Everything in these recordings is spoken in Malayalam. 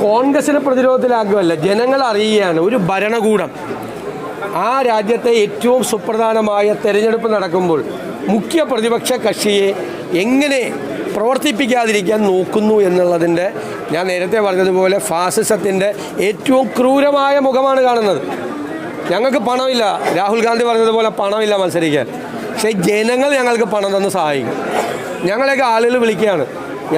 കോൺഗ്രസിനെ പ്രതിരോധത്തിലാക്കുകയല്ല ജനങ്ങൾ അറിയുകയാണ്. ഒരു ഭരണകൂടം. ആ രാജ്യത്തെ ഏറ്റവും സുപ്രധാനമായ തെരഞ്ഞെടുപ്പ് നടക്കുമ്പോൾ മുഖ്യ പ്രതിപക്ഷ കക്ഷിയെ എങ്ങനെ പ്രവർത്തിപ്പിക്കാതിരിക്കാൻ നോക്കുന്നു എന്നുള്ളതിന്റെ ഞാൻ നേരത്തെ പറഞ്ഞതുപോലെ ഫാസിസത്തിന്റെ ഏറ്റവും ക്രൂരമായ മുഖമാണ് കാണുന്നത്. ഞങ്ങൾക്ക് പണമില്ല. രാഹുൽ ഗാന്ധി പറഞ്ഞതുപോലെ പണമില്ല മത്സരിക്കാൻ. പക്ഷേ ജനങ്ങൾ ഞങ്ങൾക്ക് പണം തന്ന് സഹായിക്കും. ഞങ്ങളെയൊക്കെ ആളുകൾ വിളിക്കുകയാണ്.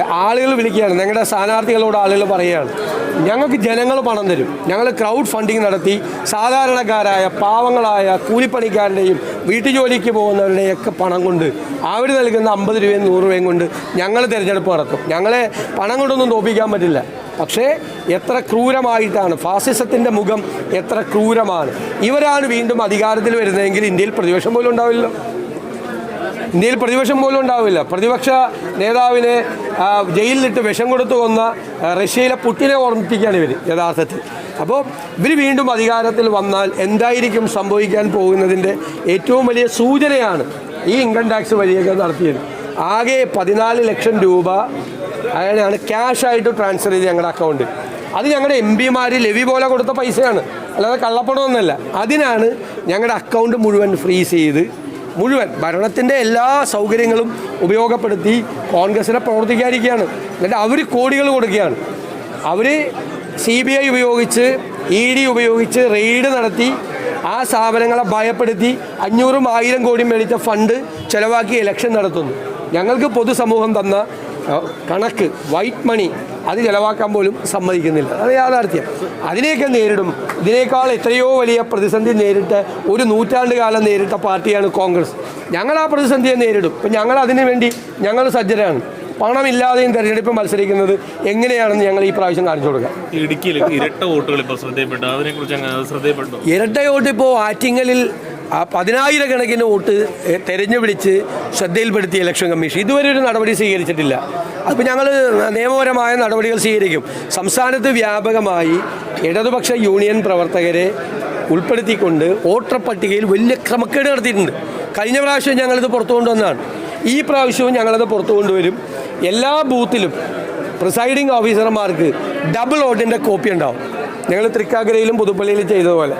ആളുകൾ വിളിക്കുകയാണ്. ഞങ്ങളുടെ സ്ഥാനാർത്ഥികളോട് ആളുകൾ പറയുകയാണ്. ഞങ്ങൾക്ക് ജനങ്ങൾ പണം തരും. ഞങ്ങൾ ക്രൗഡ് ഫണ്ടിങ് നടത്തി സാധാരണക്കാരായ പാവങ്ങളായ കൂലിപ്പണിക്കാരുടെയും വീട്ടുജോലിക്ക് പോകുന്നവരുടെയൊക്കെ പണം കൊണ്ട് അവർ നൽകുന്ന അമ്പത് രൂപയും നൂറ് രൂപയും കൊണ്ട് ഞങ്ങൾ തിരഞ്ഞെടുപ്പ് നടത്തും. ഞങ്ങളെ പണം കൊണ്ടൊന്നും തോപ്പിക്കാൻ പറ്റില്ല. പക്ഷേ എത്ര ക്രൂരമായിട്ടാണ് ഫാസിസത്തിന്റെ മുഖം എത്ര ക്രൂരമാണ്. ഇവരാണ് വീണ്ടും അധികാരത്തിൽ വരുന്നതെങ്കിൽ ഇന്ത്യയിൽ പ്രതിപക്ഷം പോലും ഉണ്ടാവില്ലല്ലോ. ഇന്ത്യയിൽ പ്രതിപക്ഷം പോലും ഉണ്ടാവില്ല. പ്രതിപക്ഷ നേതാവിനെ ജയിലിലിട്ട് വിഷം കൊടുത്തു കൊന്ന റഷ്യയിലെ പുട്ടിനെ ഓർമ്മിപ്പിക്കുകയാണ് ഇവർ യഥാർത്ഥത്തിൽ. അപ്പോൾ ഇവർ വീണ്ടും അധികാരത്തിൽ വന്നാൽ എന്തായിരിക്കും സംഭവിക്കാൻ പോകുന്നതിന്റെ ഏറ്റവും വലിയ സൂചനയാണ് ഈ ഇൻകം ടാക്സ് വഴിയൊക്കെ നടത്തിയത്. ആകെ പതിനാല് ലക്ഷം രൂപ അങ്ങനെയാണ് ക്യാഷായിട്ട് ട്രാൻസ്ഫർ ചെയ്ത് ഞങ്ങളുടെ അക്കൗണ്ട് അത് ഞങ്ങളുടെ എം പിമാർ ലെവി പോലെ കൊടുത്ത പൈസയാണ്. അല്ലാതെ കള്ളപ്പണമൊന്നുമല്ല അതിനാണ് ഞങ്ങളുടെ അക്കൗണ്ട് മുഴുവൻ ഫ്രീസ് ചെയ്ത് മുഴുവൻ ഭരണത്തിന്റെ എല്ലാ സൗകര്യങ്ങളും ഉപയോഗപ്പെടുത്തി കോൺഗ്രസിനെ പ്രവർത്തിക്കാതിരിക്കുകയാണ് എന്നിട്ട് അവർ കോടികൾ കൊടുക്കുകയാണ്. അവർ സി ബി ഐ ഉപയോഗിച്ച് ഇ ഡി ഉപയോഗിച്ച് റെയ്ഡ് നടത്തി ആ സ്ഥാപനങ്ങളെ ഭയപ്പെടുത്തി അഞ്ഞൂറും ആയിരം കോടി മേടിച്ച ഫണ്ട് ചെലവാക്കി ഇലക്ഷൻ നടത്തുന്നു. ഞങ്ങൾക്ക് പൊതുസമൂഹം തന്ന കണക്ക് വൈറ്റ് മണി അത് ചിലവാക്കാൻ പോലും സമ്മതിക്കുന്നില്ല. അത് യാഥാർത്ഥ്യം. അതിനെയൊക്കെ നേരിടും. ഇതിനേക്കാൾ എത്രയോ വലിയ പ്രതിസന്ധി നേരിട്ട് ഒരു നൂറ്റാണ്ട് കാലം നേരിട്ട പാർട്ടിയാണ് കോൺഗ്രസ്. ഞങ്ങൾ ആ പ്രതിസന്ധിയെ നേരിടും. ഇപ്പം ഞങ്ങൾ അതിനു വേണ്ടി ഞങ്ങൾ സജ്ജരാണ്. പണമില്ലാതെയും തെരഞ്ഞെടുപ്പ് മത്സരിക്കുന്നത് എങ്ങനെയാണെന്ന് ഞങ്ങൾ ഈ പ്രാവശ്യം കാണിച്ചു കൊടുക്കാം. ഇടുക്കിയിൽ ഇരട്ട വോട്ടുകൾ ഇപ്പോൾ അതിനെക്കുറിച്ച് ഇരട്ട വോട്ട് ഇപ്പോൾ ആറ്റിങ്ങലിൽ പതിനായിരക്കണക്കിന് വോട്ട് തെരഞ്ഞു പിടിച്ച് ശ്രദ്ധയിൽപ്പെടുത്തിയ ഇലക്ഷൻ കമ്മീഷൻ. ഇതുവരെ ഒരു നടപടി സ്വീകരിച്ചിട്ടില്ല. അപ്പോൾ ഞങ്ങൾ നിയമപരമായ നടപടികൾ സ്വീകരിക്കും. സംസ്ഥാനത്ത് വ്യാപകമായി ഇടതുപക്ഷ യൂണിയൻ പ്രവർത്തകരെ ഉൾപ്പെടുത്തിക്കൊണ്ട് വോട്ടർ പട്ടികയിൽ വലിയ ക്രമക്കേട് നടത്തിയിട്ടുണ്ട്. കഴിഞ്ഞ പ്രാവശ്യം ഞങ്ങളിത് പുറത്തു കൊണ്ടുവന്നതാണ്. ഈ പ്രാവശ്യവും ഞങ്ങളത് പുറത്തു കൊണ്ടുവരും. എല്ലാ ബൂത്തിലും പ്രിസൈഡിംഗ് ഓഫീസർമാർക്ക് ഡബിൾ ഓട്ടിന്റെ കോപ്പി ഉണ്ടാവും. ഞങ്ങൾ തൃക്കാക്കരയിലും പുതുപ്പള്ളിയിലും ചെയ്തതുപോലെ.